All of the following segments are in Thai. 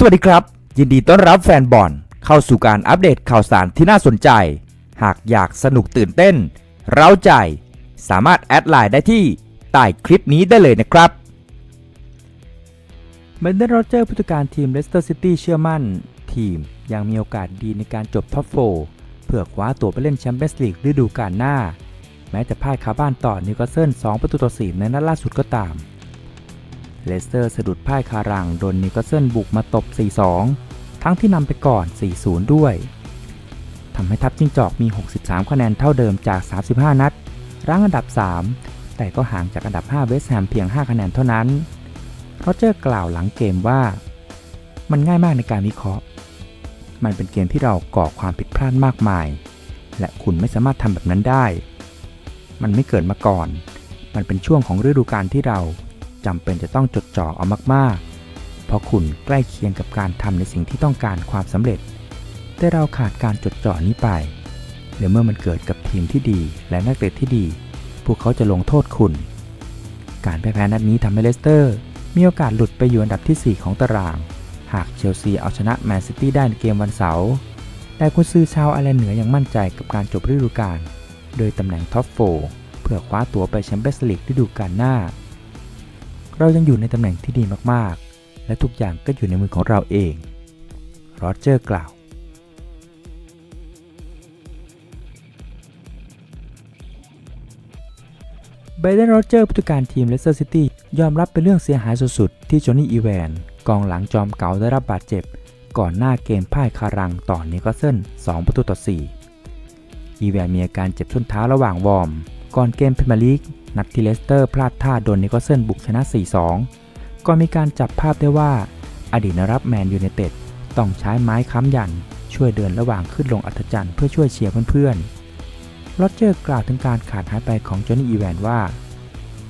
สวัสดีครับ ยินดีต้อนรับแฟนบอลเข้าสู่การอัปเดตข่าวสารที่น่าสนใจ หากอยากสนุกตื่นเต้น เร้าใจ สามารถแอดไลน์ได้ที่ใต้คลิปนี้ได้เลยนะครับเบนเดนโรเจอร์ผู้จัดการทีมเลสเตอร์ซิตี้เชื่อมั่น ทีมยังมีโอกาสดีในการจบท็อปโฟเพื่อคว้าตัวไปเล่นแชมเปี้ยนส์ลีกฤดูกาลหน้า แม้จะพ่ายคาบ้านต่อนิวคาสเซิล2ประตูต่อ4ในนัดล่าสุดก็ตาม เลสเตอร์สะดุดพ่ายคารังโดนนิวคาสเซิลบุกมาตบ 4-2 ทั้งที่นำไปก่อน 4-0 ด้วยทำให้ทัพจิ้งจอกมี 63 คะแนนเท่าเดิมจาก 35 นัด รั้งอันดับ 3 แต่ก็ห่างจากอันดับ 5 เวสต์แฮมเพียง 5 คะแนนเท่านั้น โรเจอร์กล่าวหลังเกมว่า มันง่ายมากในการวิเคราะห์ มันเป็นเกมที่เราก่อความผิดพลาดมากมาย และคุณไม่สามารถทำแบบนั้นได้ มันไม่เกิดมาก่อน มันเป็นช่วงของฤดูกาลที่เรา จำเป็นจะต้องจดจ่อเอามากๆ เพราะคุณใกล้เคียงกับการทำในสิ่งที่ต้องการความสำเร็จ แต่เราขาดการจดจ่อนี้ไปและเมื่อมันเกิดกับทีมที่ดีและนักเตะที่ดี พวกเขาจะลงโทษคุณ การแพ้นัดนี้ทำให้เลสเตอร์ มีโอกาสหลุดไปอยู่อันดับที่ 4 ของตาราง หากเชลซีเอาชนะแมนซิตี้ได้ในเกมวันเสาร์แต่กุนซือชาวไอร์แลนด์เหนือยังมั่นใจกับการจบฤดูกาลโดยตำแหน่งท็อปโฟเพื่อคว้าตั๋วไปแชมเปี้ยนส์ลีกฤดูกาลหน้า เรายังอยู่ในตำแหน่งที่ดีมากๆ และทุกอย่างก็อยู่ในมือของเราเอง โรเจอร์กล่าวไบเดนโรเจอร์ผู้จัดการทีมเลสเตอร์ซิตี้ยอมรับเป็นเรื่องเสียหายสุดๆ ที่จอห์นนี่อีแวนกองหลังจอมเก่าได้รับบาดเจ็บ ก่อนหน้าเกมพ่ายคารังต่อนิวคาสเซิล2ประตูต่อ 4 อีแวนมีอาการเจ็บส้นเท้าระหว่างวอร์ม ก่อนเกมพรีเมียร์ลีก นัดที่เลสเตอร์พลาดท่าโดนนิวคเซิลบุกชนะ 4-2ก่อนมีการจับภาพได้ว่า อดีตนรับแมนยูไนเต็ดต้องใช้ไม้ค้ำยัน ช่วยเดินระหว่างขึ้นลงอัธจันทร์เพื่อช่วยเชียร์เพื่อนๆโรเจอร์กล่าวถึงการขาดหายไปของจอห์นนี่อีแวนว่า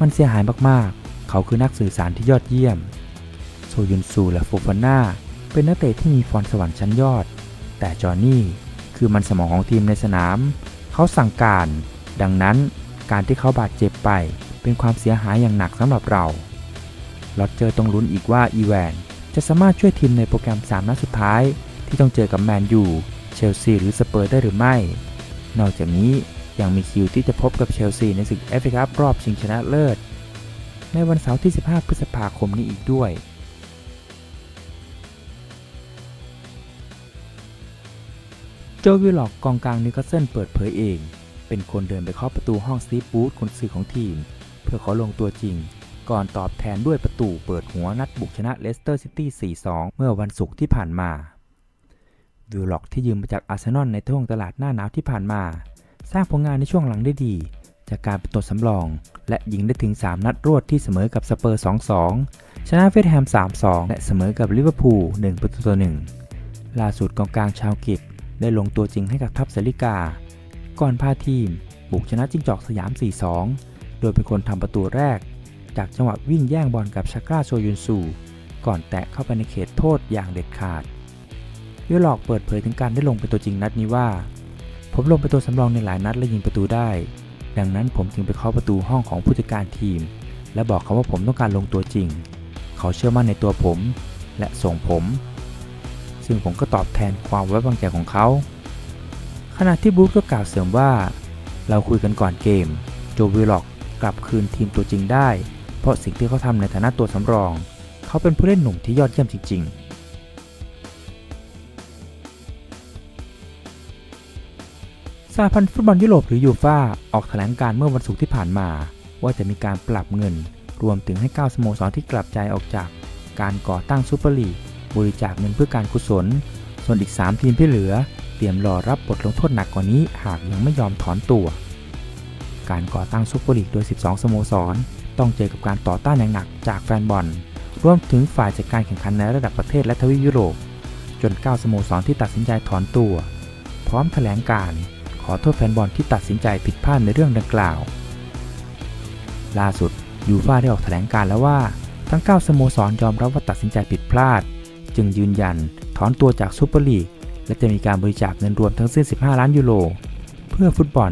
มันเสียหายมากๆ เขาคือนักสื่อสารที่ยอดเยี่ยม โซยุนซูและโฟฟาน่าเป็นนักเตะที่มีพรสวรรค์ชั้นยอด แต่จอห์นนี่คือมันสมองของทีมในสนาม เขาสั่งการ ดังนั้น การที่เขาบาดเจ็บไป เป็นความเสียหายอย่างหนักสำหรับเราลอตเจอต้องลุ้นอีกว่าอีแวนจะสามารถช่วยทีมในโปรแกรม 3 นัดสุดท้าย ที่ต้องเจอกับแมนยูเชลซีหรือสเปอร์ได้หรือไม่ นอกจากนี้ยังมีคิวที่จะพบกับเชลซีในศึกเอฟเอคัพรอบชิงชนะเลิศ ในวันเสาร์ที่ 15 พฤษภาคมนี้อีกด้วยโจวิลล็อกกองกลางนิวคาสเซิลเปิดเผยเอง เป็นคนเดินไปเคาะประตูห้องสตีฟบูธคนสื่อของทีม เพื่อขอลงตัวจริง ก่อนตอบแทนด้วยประตูเปิดหัวนัดบุกชนะเลสเตอร์ซิตี้ 4-2 เมื่อวันศุกร์ที่ผ่านมาวิลล็อกที่ยืมมาจากอาร์เซนอลในท่วงตลาดหน้าหนาวที่ผ่านมา สร้างผลงานในช่วงหลังได้ดี จากการเป็นตัวสำรอง และยิงได้ถึง 3 นัดรวดที่เสมอกับสเปอร์ 2-2 ชนะเวสต์แฮม 3-2 และเสมอกับลิเวอร์พูล 1 ประตูต่อ 1 ล่าสุดกองกลางชาวกฤษได้ลงตัวจริงให้กับทัพเซริกา ก่อนพาทีม บุกชนะจิ้งจอกสยาม 4-2 โดยเป็นคนทำประตูแรก จากจังหวะวิ่งแย่งบอลกับชากราโชยุนซูก่อนแตะเข้าไปในเขตโทษอย่างเด็ดขาดวิลลอกเปิดเผยถึงการได้ลงเป็นตัวจริงนัดนี้ว่า ผมลงเป็นตัวสำรองในหลายนัดและยิงประตูได้ ดังนั้นผมจึงไปเคาะประตูห้องของผู้จัดการทีม และบอกเขาว่าผมต้องการลงตัวจริง เขาเชื่อมั่นในตัวผม และส่งผม ซึ่งผมก็ตอบแทนความไว้วางใจของเขา ขณะที่บรูซก็กล่าวเสริมว่า เราคุยกันก่อนเกม โจวิลล็อกกลับคืนทีมตัวจริงได้ เพราะสิ่งที่เขาทำในฐานะตัวสำรอง เขาเป็นผู้เล่นหนุ่มที่ยอดเยี่ยมจริงๆสหพันธ์ฟุตบอลยุโรปหรือยูฟ่าออกแถลงการเมื่อวันศุกร์ที่ผ่านมา ว่าจะมีการปรับเงิน รวมถึงให้ 9 สโมสรที่กลับใจออกจากการก่อตั้งซูเปอร์ลีกบริจาคเงินเพื่อการกุศล ส่วนอีก 3 ทีมที่เหลือ เตรียมรอรับบทลงโทษหนักกว่านี้หากยังไม่ยอมถอนตัว การก่อตั้งซูเปอร์ลีกโดย 12 สโมสร ต้องเจอกับการต่อต้านอย่างหนักจากแฟนบอล รวมถึงฝ่ายจัดการแข่งขันในระดับประเทศและทวีปยุโรป จน 9 สโมสรที่ตัดสินใจถอนตัว พร้อมแถลงการขอโทษแฟนบอลที่ตัดสินใจผิดพลาดในเรื่องดังกล่าว ล่าสุดยูฟ่าได้ออกแถลงการแล้วว่าทั้ง 9 สโมสรยอมรับว่าตัดสินใจผิดพลาด จึงยืนยันถอนตัวจากซูเปอร์ลีก และจะมีการบริจาคเงินรวมทั้งสิ้น 15 ล้านยูโร เพื่อฟุตบอล